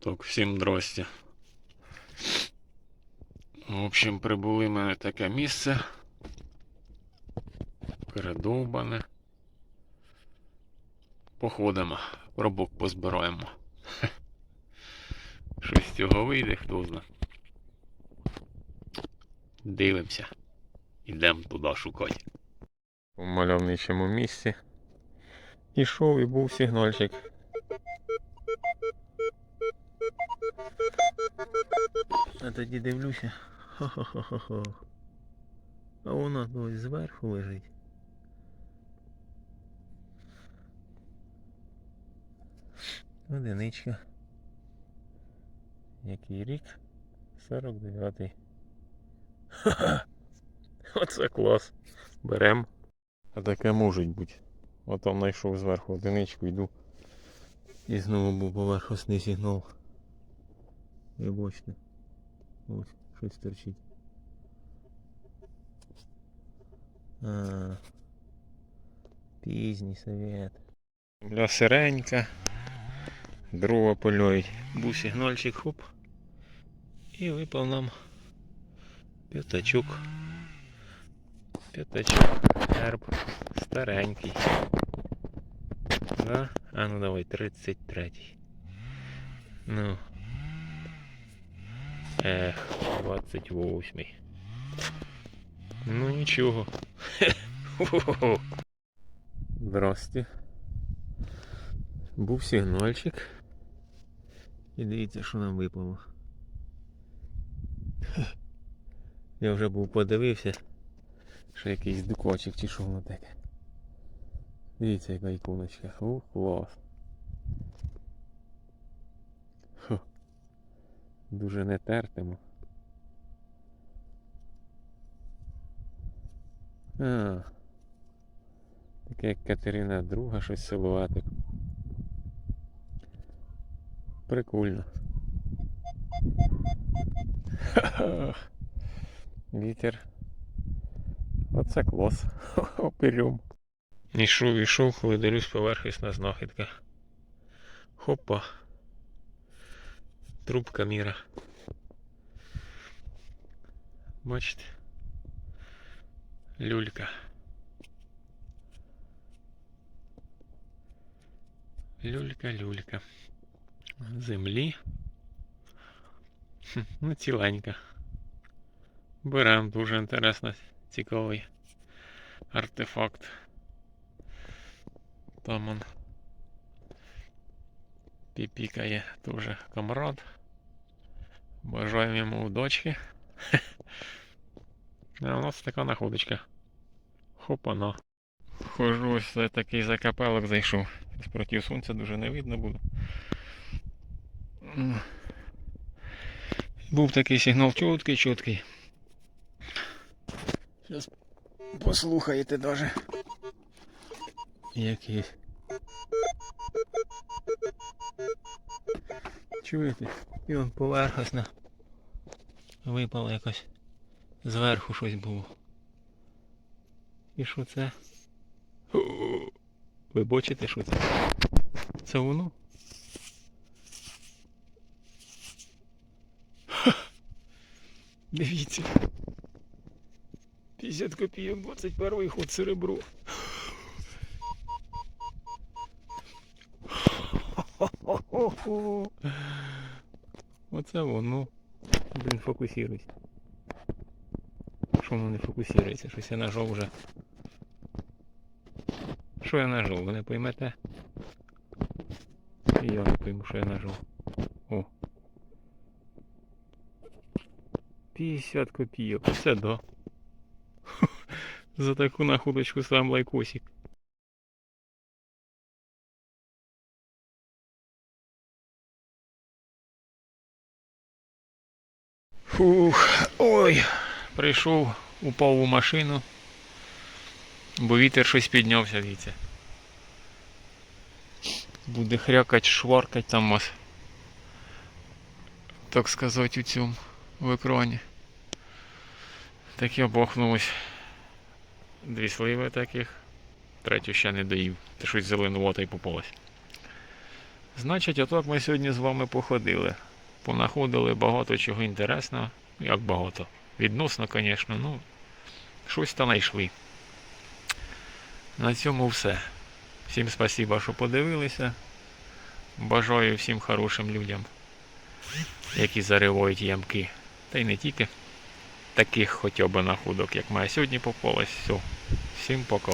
Так, всім здрасте. В общем, прибули ми на таке місце. Передовбане. Походимо, пробок позбираємо. Щось з цього вийде, хто зна. Дивимося. Ідемо туди шукати. У мальовничому місці. Ішов і був сигнальчик. А тоді дивлюся. Хо-хо-хо-хо. А воно ось зверху лежить. Одиничка. Який рік? 49-й. Ха-ха! Оце клас. Берем. А таке може бути. От там знайшов зверху одиничку, йду. І знову був поверхосний сигнал. І бачите. Ось, щось торчить. А, пізній совет. Земля сиренька. Дрова польоють. Був сигнальчик, хоп. І випав нам п'ятачок. П'ятачок. Герб. Старенький. Да? А ну давай, 33. Ну. Ех, 28. Ну нічого. Здрасте. Був сигнальчик. І дивіться, що нам випало. Я вже був подивився, що якийсь дукочик чи що воно таке. Дивіться, яка іконочка. Ух, клас. Дуже не тертимо. А. Таке як Катерина друга, щось силуетик. Прикольно. Вітер. Оце клас. Оперем. Ішов, ішов, коли дивлюсь поверхісна знахідка. Хопа. Трубка міра. Бачите? Люлька. Люлька, люлька. Землі. Хм, Ну, ціленька. Берем дуже інтересно, цікавий артефакт. Там он піпікає дуже камрад. Бажаємо йому удачки. А у нас така находочка. Хопана. Хожу ось за такий закапелок зайшов. Спротив сонця дуже не видно буде. Був такий сигнал чіткий, чіткий. Зараз послухаєте даже. Який. Чуєте? І он поверхосно випало якось. Зверху щось було. І що це? Ви бачите, що це? Це воно? Ха! Дивіться. 50 копійок, 21 ход серебро. Оце воно. Блін, фокусируйся. Що воно не фокусується? Щось я нажав вже. Що я нажав, ви не поймете? Я не пойму, що я нажав. О. 50 копійок. Це да. За таку находочку сам лайкосик. Фух, ой, прийшов, упав у машину, бо вітер щось піднявся, дивіться. Буде хрякать, шваркать там ось. Так сказати, у цьому в екрані. Так я бахнув ось дві сливи таких. Третю ще не доїв. Ти щось зеленувате й попалось. Значить, отак ми сьогодні з вами походили. Понаходили багато чого інтересного. Ну, Як багато. Відносно, звісно, ну, щось та знайшли. На цьому все. Всім спасіба, що подивилися. Бажаю всім хорошим людям, які заривають ямки. Та й не тільки таких хоча б находок, як моя сьогодні попалась. Все. Всім пока.